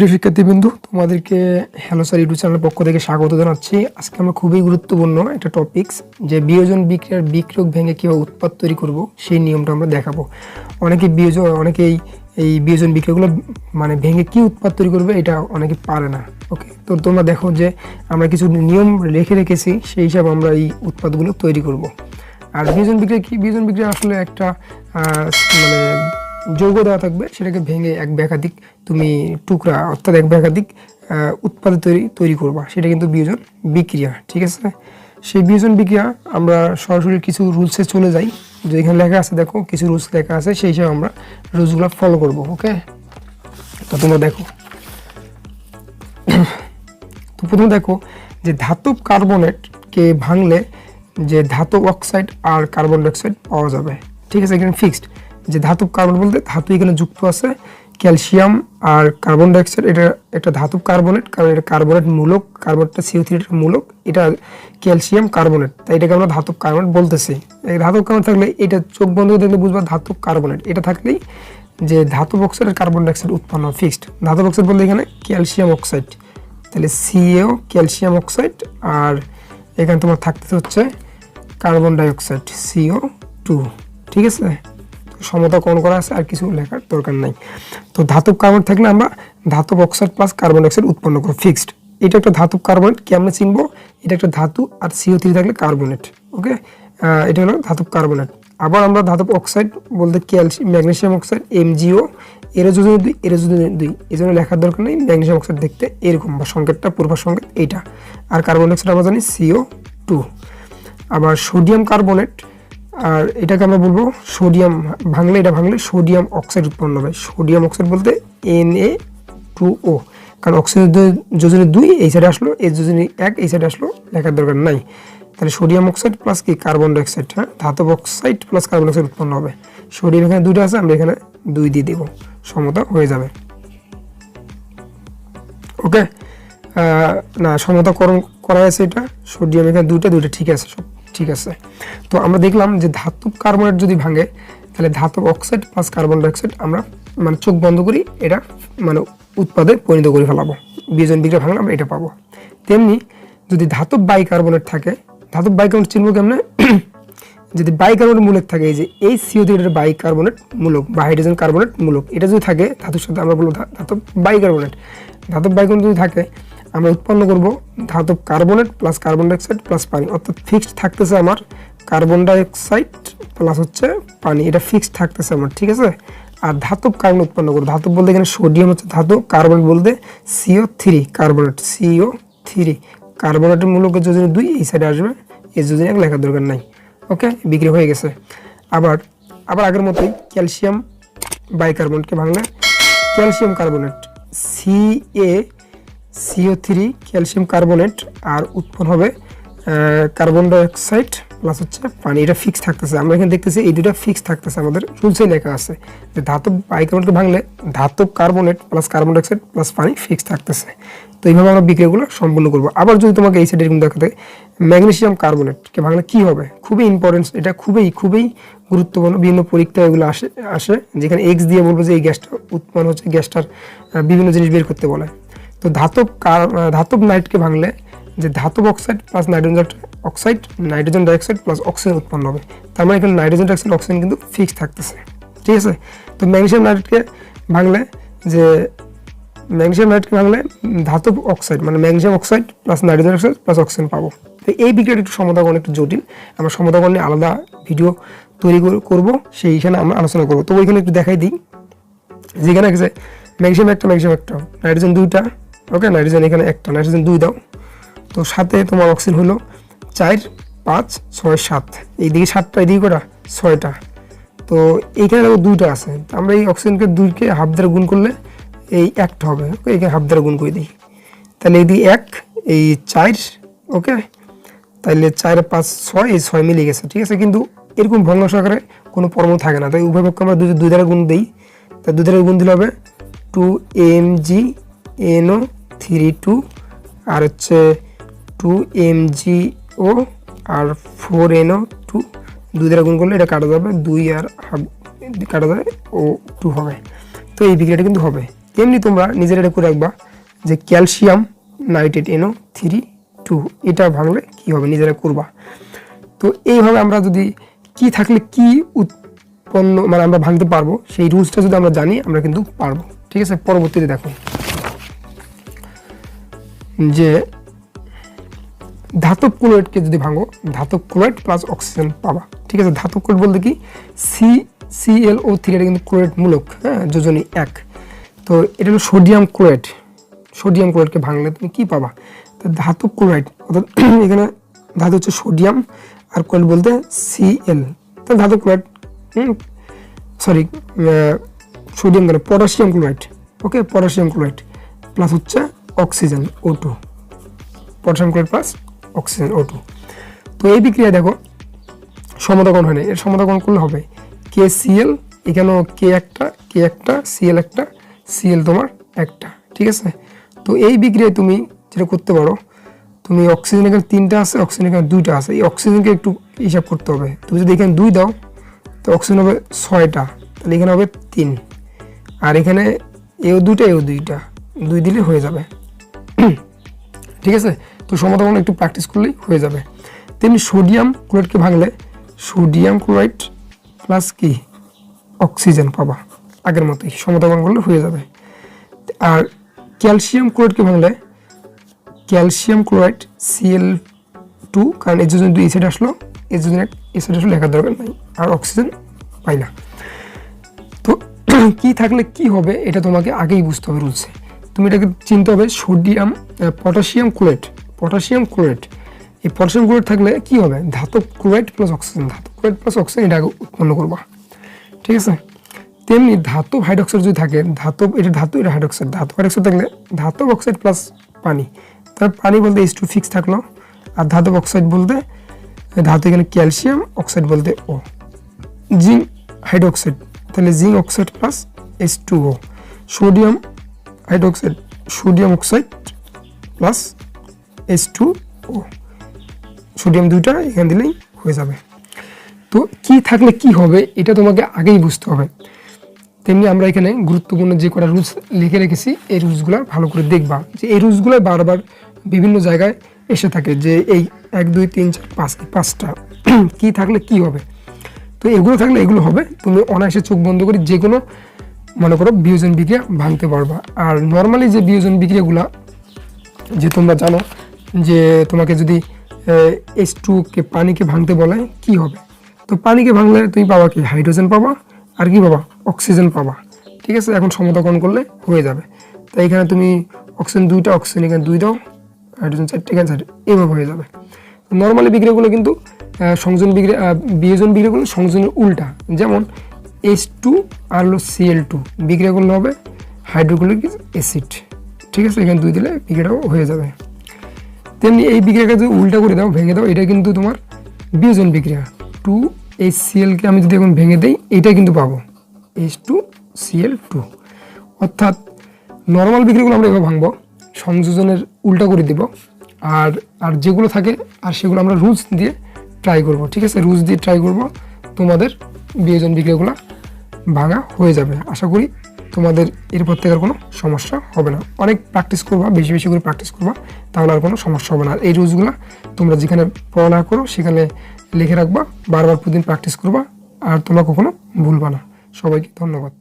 প্রিয় শিক্ষার্থীবৃন্দু, তোমাদেরকে hello sir YouTube চ্যানেলের পক্ষ থেকে স্বাগত জানাচ্ছি। আজকে আমরা খুবই গুরুত্বপূর্ণ একটা টপিকস যে বিয়োজন বিক্রিয়ার বিক্রিয়ক ভেঙে কীভাবে উৎপাদ তৈরি করব, সেই নিয়মটা আমরা দেখাবো। অনেকে বিয়োজন, অনেকেই এই বিয়োজন বিক্রিয়াগুলো মানে ভেঙে কি উৎপাদ তৈরি করবে, এটা অনেকে পারে না। ওকে তো তোমরা দেখো যে আমরা কিছু নিয়ম রেখে রেখেছি, সেই হিসাবে আমরা এই উৎপাদগুলো তৈরি করব। আর বিয়োজন বিক্রিয়া কি? বিয়োজন বিক্রিয়া আসলে একটা মানে যৌগ দেওয়া থাকবে, সেটাকে ভেঙে এক ব্যাঘাতিক তুমি টুকরা, অর্থাৎ এক ব্যাঘাতিক উৎপাদ তৈরি তৈরি করবা। সেটা কিন্তু বিয়োজন বিক্রিয়া, ঠিক আছে? সেই বিয়োজন বিক্রিয়া আমরা সরাসরি কিছু রুলসে চলে যাই। যে এখানে লেখা আছে, দেখো, কিছু রুলস লেখা আছে, সেই হিসাবে আমরা রুলসগুলো ফলো করব ওকে তো তোমরা দেখো। তো প্রথমে দেখো যে ধাতব কার্বনেটকে ভাঙলে যে ধাতব অক্সাইড আর কার্বন ডাইঅক্সাইড পাওয়া যাবে, ঠিক আছে? এখানে ফিক্সড যে ধাতব কার্বন বলতে, ধাতু এখানে যুক্ত আছে, ক্যালসিয়াম আর কার্বন ডাইঅক্সাইড, এটা একটা ধাতব কার্বনেট, কারণ এটা কার্বনেট মূলক কার্বনটা সিও থ্রিটার মূলক, এটা ক্যালসিয়াম কার্বনেট, তাই এটাকে আমরা ধাতব কার্বনেট বলতেছি। এই ধাতব কার্বন থাকলে এটা চোখ বন্ধ দেখলে বুঝবা ধাতব কার্বনেট, এটা থাকলেই যে ধাতব অক্সাইড আর কার্বন ডাইঅক্সাইড উৎপন্ন ফিক্সড ধাতব অক্সাইড বলতে এখানে ক্যালসিয়াম অক্সাইড, তাহলে C A O calcium oxide, আর এখানে তোমার থাকতে হচ্ছে কার্বন ডাইঅক্সাইড সিও টু ঠিক আছে? সমতা কোণ করা আছে, আর কিছু লেখার দরকার নাই। তো ধাতব কার্বন থাকলে আমরা ধাতব অক্সাইড প্লাস কার্বন ডাইঅক্সাইড উৎপন্ন করব ফিক্সড এটা একটা ধাতব কার্বনেট কি আমরা চিনবো? এটা একটা ধাতু আর সিও থ্রি থাকলে কার্বনেট ওকে এটা হলো ধাতব কার্বনেট আবার আমরা ধাতব অক্সাইড বলতে ক্যালসিয়াম ম্যাগনেশিয়াম অক্সাইড এমজিও এর যদি দুই এর যদি দুই এই জন্য লেখার দরকার নেই ম্যাগনেসিয়াম অক্সাইড দেখতে এরকম বা সংকেতটা পূর্ব সংকেত এইটা। আর কার্বন ডাইঅক্সাইড আমরা জানি সিও টু আবার সোডিয়াম কার্বনেট আর এটাকে আমরা বলব সোডিয়াম, ভাঙলে এটা ভাঙলে সোডিয়াম অক্সাইড উৎপন্ন হবে সোডিয়াম অক্সাইড বলতে এন এ টু ও কারণ অক্সিজেন যোজনী দুই, এই সাইডে আসলো, এই যোজনী এক, এই সাইডে আসলো, লেখার দরকার নাই। তাহলে সোডিয়াম অক্সাইড প্লাস কি? কার্বন ডাইঅক্সাইড হ্যাঁ? ধাতব অক্সাইড প্লাস কার্বন ডাইঅক্সাইড উৎপন্ন হবে। সোডিয়াম এখানে দুইটা আছে, আমরা এখানে দুই দিয়ে দেবো। সমতা হয়ে যাবে। ওকে না, সমতাকরণ করা আছে এটা। সোডিয়াম এখানে দুইটা দুইটা ঠিক আছে, সব ঠিক আছে। তো আমরা দেখলাম যে ধাতব কার্বনেট যদি ভাঙে, তাহলে ধাতব অক্সাইড প্লাস কার্বন ডাইঅক্সাইড আমরা মানে চোখ বন্ধ করি, এটা মানে উৎপাদে পরিণত করে ফেলাবো। বিজন বিক্রিয়া ভাঙলে আমরা এটা পাবো। তেমনি যদি ধাতব বাইকার্বনেট থাকে, ধাতব বাইকার্বনেট চিনবো কেমনে? যদি বাইকার্বনেট মূলক থাকে, এই যে এই সিও থ্রিটার বাইকার্বনেট মূলক বা হাইড্রোজেন কার্বনেট মূলক, এটা যদি থাকে, ধাতুর সাথে আমরা বলব ধাতব বাইকার্বনেট ধাতব বাইকার্বনেট যদি থাকে আমরা উৎপন্ন করব ধাতব carbonate plus carbon dioxide plus পানি। অর্থাৎ ফিক্সড থাকতেছে আমার কার্বন ডাইঅক্সাইড প্লাস হচ্ছে পানি। এটা ফিক্সড থাকতেছে আমার, ঠিক আছে? আর ধাতব কার্বন উৎপন্ন করব। ধাতব বলতে এখানে সোডিয়াম হচ্ছে ধাতু কার্বনেট বলতে CO three carbonate CO three কার্বনেটের মূলকের যোজনী দুই, এই সাইডে আসবে, এই যোজনী এক লেখার দরকার নাই। ওকে বিক্রি হয়ে গেছে। আবার আবার আগের মতোই ক্যালসিয়াম বাইকার্বনেটকে ভাঙলে calcium carbonate C A CO three calcium carbonate আর উৎপন্ন হবে কার্বন ডাইঅক্সাইড প্লাস হচ্ছে পানি। এটা ফিক্স থাকতেছে। আমরা এখানে দেখতেছি এই দুটা ফিক্স থাকতেছে আমাদের। রুলসে লেখা আছে যে ধাতব বাইকার্বনেটকে ভাঙলে ধাতব carbonate plus carbon dioxide plus পানি ফিক্স থাকতেছে। তো এইভাবে আমরা বিক্রিয়াগুলো সম্পূর্ণ করব। আবার যদি তোমাকে এই সাইডে এরকম দেখাতে ম্যাগনেসিয়াম কার্বনেটকে ভাঙলে কি হবে? খুবই ইম্পর্টেন্স এটা খুবই খুবই গুরুত্বপূর্ণ। বিভিন্ন পরীক্ষায় এগুলো আসে আসে। যেখানে এক্স দিয়ে বলব যে এই গ্যাসটা উৎপন্ন হচ্ছে, গ্যাসটার বিভিন্ন জিনিস বের করতে বলে। তো ধাতব কার- ধাতব নাইটকে ভাঙলে যে ধাতব oxide plus nitrogen oxide nitrogen dioxide plus oxygen উৎপন্ন হবে। তার মানে এখানে নাইট্রোজেন ডাইঅক্সাইড অক্সিজেন কিন্তু ফিক্স থাকতেছে। ঠিক আছে? তো ম্যাগনেসিয়াম নাইট্রেটকে ভাঙলে যে ম্যাগনেসিয়াম নাইট্রেটকে ভাঙলে ধাতব অক্সাইড মানে magnesium oxide plus nitrogen oxide plus oxygen পাবো। তো এই বিক্রিয়াটা একটু সমতাকরণ একটু জটিল। আমরা সমতাকরণ নিয়ে আলাদা ভিডিও তৈরি কর- করব। সেইখানে আমরা আলোচনা করব। তো ওইখানে একটু দেখাই দিই। যেখানে আছে ম্যাগনেসিয়াম একটা ম্যাগনেসিয়াম একটা নাইট্রোজেন দুইটা ওকে, নাইট্রোজেন এখানে একটা, নাইট্রোজেন দুই দাও। তো সাথে তোমার অক্সিজেন হলো চার, পাঁচ, ছয়, সাত। এইদিকে সাতটা এদিকে কটা? ছয়টা। তো এইখানে দেখো দুইটা আছে। আমরা এই অক্সিজেনকে দুইকে হাফ দ্বারা গুণ করলে এই একটা হবে। ওকে এখানে হাফ দ্বারা গুণ করে দিই। তাহলে এইদিকে এক, এই চার, ওকে? তাহলে চার, পাঁচ, ছয়, এই ছয় মিলে গেছে, ঠিক আছে? কিন্তু এরকম ভগ্নাংশ আকারে কোনো পরমাণু থাকে না। তাই উভয় পক্ষে আমরা দুই দুই দ্বারা গুণ দিই। তা দুই দ্বারা গুণ দিলে হবে two M G NO three two, আর হচ্ছে টু এম জি ও, আর ফোর এনও টু, দুই দ্বারা গুণ করলে এটা কাটা যাবে দুই আর কাটা যাবে ও টু হবে। তো এই বিক্রিয়াটা কিন্তু হবে। তেমনি তোমরা নিজের এটা করে রাখবা যে calcium nitrate NO three two, এটা ভাঙলে কি হবে? নিজেরা করবা। তো এইভাবে আমরা যদি কি থাকলে কি উৎপন্ন মানে আমরা ভাঙতে পারব, সেই রুলসটা যদি আমরা জানি, আমরা কিন্তু পারব। ঠিক আছে? পরবর্তীতে দেখো। যে ধাতব ক্লোরাইডকে যদি ভাঙো, ধাতব ক্লোরাইড প্লাস অক্সিজেন পাবা। ঠিক আছে, ধাতব ক্লোরাইড বলতে কি? সি সিএল ও থ্রি এটা কিন্তু ক্লোরাইড মূলক হ্যাঁ যোজনী এক। তো এটা হলো সোডিয়াম ক্লোরাইড সোডিয়াম ক্লোরাইডকে ভাঙলে তুমি কি পাবা? তো ধাতব ক্লোরাইড অর্থাৎ এখানে ধাতু হচ্ছে সোডিয়াম আর ক্লোরাইড বলতে সিএল তো ধাতব ক্লোরাইড সরি সোডিয়াম কেন potassium chloride okay potassium chloride plus হচ্ছে oxygen O two potassium chloride plus oxygen O two তো এই বিক্রিয়া দেখো, সমতাকরণ হয় না এর সমতাকরণ করলে হবে কে সিএল এখানেও কে একটা কে একটা সিএল একটা সিএল তোমার একটা, ঠিক আছে? তো এই বিক্রিয়ায় তুমি যেটা করতে পারো, তুমি অক্সিজেন এখানে তিনটা আছে অক্সিজেন এখানে দুইটা আছে। এই অক্সিজেনকে একটু হিসাব করতে হবে। তুমি যদি এখানে দুই দাও, তো অক্সিজেন হবে ছয়টা, তাহলে এখানে হবে তিন। আর এখানে এও দুইটা এও দুইটা। দুই দিলে হয়ে যাবে। ঠিক আছে? তো সমতাকরণ একটু প্র্যাকটিস করলেই হয়ে যাবে। তেমনি সোডিয়াম ক্লোরাইডকে ভাঙলে সোডিয়াম ক্লোরাইড প্লাস কি? অক্সিজেন পাবা। আগের মতোই সমতাকরণ করলে হয়ে যাবে। আর ক্যালসিয়াম ক্লোরাইডকে ভাঙলে ক্যালসিয়াম ক্লোরাইড সিএল টু কারণ এর জন্য দুই এসিড আসলো এর জন্য এসিড আসলে, লেখার দরকার নাই, আর অক্সিজেন পাই না। তো কি থাকলে কি হবে, এটা তোমাকে আগেই বুঝতে হবে রুলসে তুমি এটাকে চিনতে হবে sodium potassium chloride. Potassium chloride, এই পটাশিয়াম ক্লোরাইড থাকলে কি হবে? ধাতব ক্লোরাইড প্লাস অক্সিজেন ধাতব ক্লোরাইড প্লাস অক্সিজেন এটা উৎপন্ন করবা। ঠিক আছে? তেমনি ধাতব হাইড্রক্সাইড যদি থাকে, ধাতব, এটা ধাতু এটা হাইড্রক্সাইড ধাতব হাইড্রক্সাইড থাকলে ধাতব অক্সাইড প্লাস পানি। তার পানি বলতে এইচ টু ফিক্স থাকল। আর ধাতব অক্সাইড বলতে ধাতু এখানে ক্যালসিয়াম অক্সাইড বলতে ও জিঙ্ক হাইড্রোক্সাইড তাহলে zinc oxide plus H two O sodium hydroxide, sodium oxide plus H two O sodium দুইটা এখানে দিলেই হয়ে যাবে। তো কি থাকলে কি হবে এটা তোমাকে আগেই বুঝতে হবে। তেমনি আমরা এখানে গুরুত্বপূর্ণ যে কটা রুলস লিখে রেখেছি, এই রুলসগুলো ভালো করে দেখবা যে এই রুলসগুলো বারবার বিভিন্ন জায়গায় এসে থাকে যে এই এক, দুই, তিন, চার, পাঁচ পাঁচটা। কি থাকলে কি হবে? তো এগুলো থাকলে এগুলো হবে। তুমি অনায়াসে চোখ বন্ধ করে যে কোনো মনে করো বিয়োজন বিক্রিয়া ভাঙতে পারবা। আর নর্মালি যে বিয়োজন বিক্রিয়াগুলো, যে তোমরা জানো যে তোমাকে যদি এস টুকে পানিকে ভাঙতে বলে, কি হবে? তো পানিকে ভাঙলে তুমি পাবা কি? হাইড্রোজেন পাবা। আর কি পাবা? অক্সিজেন পাবা। ঠিক আছে? এখন সমতাকরণ করলে হয়ে যাবে। তাই এখানে তুমি অক্সিজেন দুইটা, অক্সিজেন এখানে দুই দাও, হাইড্রোজেন চারটে, এখানে চারটে এইভাবে হয়ে যাবে। নর্মালি বিক্রিয়াগুলো কিন্তু সংযোজন বিক্রিয়া বিয়োজন বিক্রিয়াগুলো সংযোজনের উল্টা। যেমন এইচ টু আর হলো সিএল টু বিক্রিয়া করলে হবে হাইড্রোক্লোরিক অ্যাসিড ঠিক আছে? এখানে দুই দিলে বিক্রিয়াটাও হয়ে যাবে। তেমনি এই বিক্রিয়াকে যদি উল্টা করে দাও, ভেঙে দাও, এটা কিন্তু তোমার বিয়োজন বিক্রিয়া। টু এইচ সিএলকে আমি যদি এখন ভেঙে দিই এইটা কিন্তু পাবো। এইচ টু সিএল টু অর্থাৎ নর্মাল বিক্রিগুলো আমরা এভাবে ভাঙবো, সংযোজনের উল্টা করে দিব, আর আর যেগুলো থাকে, আর সেগুলো আমরা রুলস দিয়ে ট্রাই করব। ঠিক আছে? রুলস দিয়ে ট্রাই করব তোমাদের বিয়োজন বিক্রিয়াগুলো ভাঙা হয়ে যাবে। আশা করি তোমাদের এরপর থেকে আর কোনো সমস্যা হবে না। অনেক প্র্যাকটিস করবা, বেশি বেশি করে প্র্যাকটিস করবা, তাহলে আর কোনো সমস্যা হবে না। আর এই রুলসগুলো তোমরা যেখানে পড়ালেখা করো, সেখানে লিখে রাখবা, বারবার প্রতিদিন প্র্যাকটিস করবা, আর তোমরা কখনো ভুলবা না। সবাইকে ধন্যবাদ।